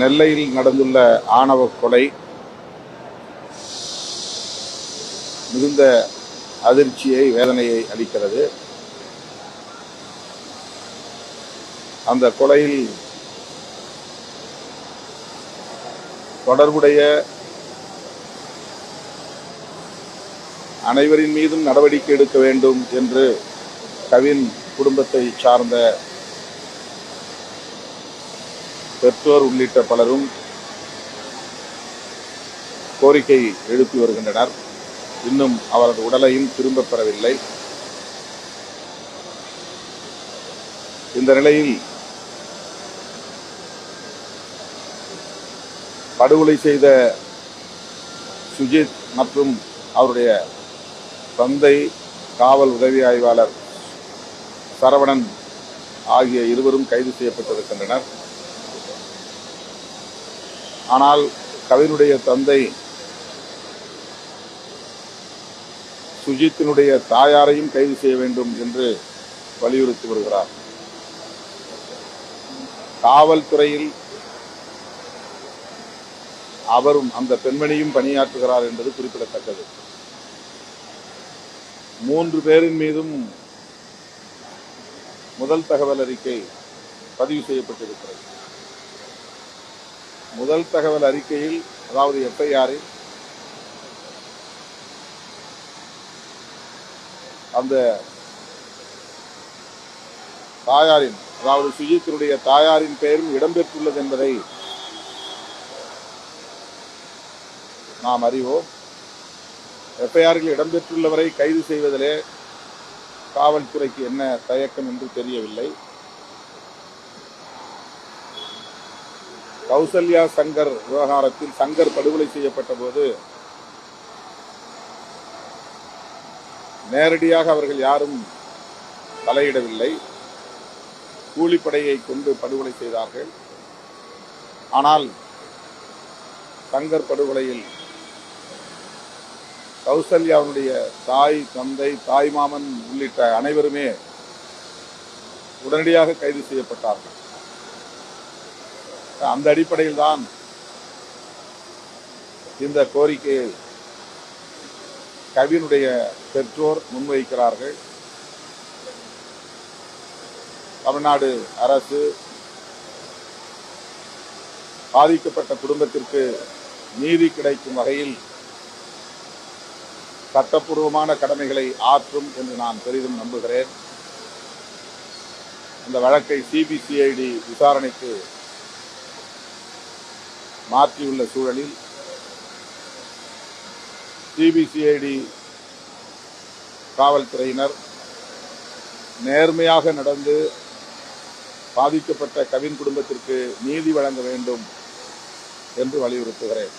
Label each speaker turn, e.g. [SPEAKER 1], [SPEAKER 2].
[SPEAKER 1] நெல்லையில் நடந்துள்ள ஆணவ கொலை மிகுந்த அதிர்ச்சியை வேதனையை அளிக்கிறது. அந்த கொலையில் தொடர்புடைய அனைவரின் மீதும் நடவடிக்கை எடுக்க வேண்டும் என்று கவின் குடும்பத்தை சார்ந்த பெற்றோர் உள்ளிட்ட பலரும் கோரிக்கை எழுப்பி வருகின்றனர். இன்னும் அவரது உடலையும் திரும்பப் பெறவில்லை. இந்த நிலையில் படுகொலை செய்த சுஜித் மற்றும் அவருடைய தந்தை காவல் உதவி ஆய்வாளர் சரவணன் ஆகிய இருவரும் கைது செய்யப்பட்டிருக்கின்றனர். ஆனால் கவினுடைய தந்தை சுஜித்தினுடைய தாயாரையும் கைது செய்ய வேண்டும் என்று வலியுறுத்தி வருகிறார். காவல்துறையில் அவரும் அந்த பெண்மணியும் பணியாற்றுகிறார் என்பது குறிப்பிடத்தக்கது. மூன்று பேரின் மீதும் முதல் தகவல் அறிக்கை பதிவு செய்யப்பட்டிருக்கிறது. முதல் தகவல் அறிக்கையில் அதாவது எஃப்ஐஆரில் அந்த தாயாரின் அதாவது சுஜித்தினுடைய தாயாரின் பெயரும் இடம்பெற்றுள்ளது என்பதை நாம் அறிவோம். எஃப்ஐஆரில் இடம்பெற்றுள்ளவரை கைது செய்வதிலே காவல்துறைக்கு என்ன தயக்கம் என்று தெரியவில்லை. கௌசல்யா சங்கர் விவகாரத்தில் சங்கர் படுகொலை செய்யப்பட்ட போது நேரடியாக அவர்கள் யாரும் தலையிடவில்லை. கூலிப்படையை கொண்டு படுகொலை செய்தார்கள். ஆனால் சங்கர் படுகொலையில் கௌசல்யாவுடைய தாய் தந்தை தாய் மாமன் உள்ளிட்ட அனைவருமே உடனடியாக கைது செய்யப்பட்டார்கள். அந்த அடிப்படையில் தான் இந்த கோரிக்கையை கவினுடைய பெற்றோர் முன்வைக்கிறார்கள். தமிழ்நாடு அரசு பாதிக்கப்பட்ட குடும்பத்திற்கு நீதி கிடைக்கும் வகையில் சட்டப்பூர்வமான கடமைகளை ஆற்றும் என்று நான் பெரிதும் நம்புகிறேன். இந்த வழக்கை சிபிசிஐடி விசாரணைக்கு மாற்றியுள்ள சூழலில் சிபிசிஐடி காவல்துறையினர் நேர்மையாக நடந்து பாதிக்கப்பட்ட கவின் குடும்பத்திற்கு நீதி வழங்க வேண்டும் என்று வலியுறுத்துகிறேன்.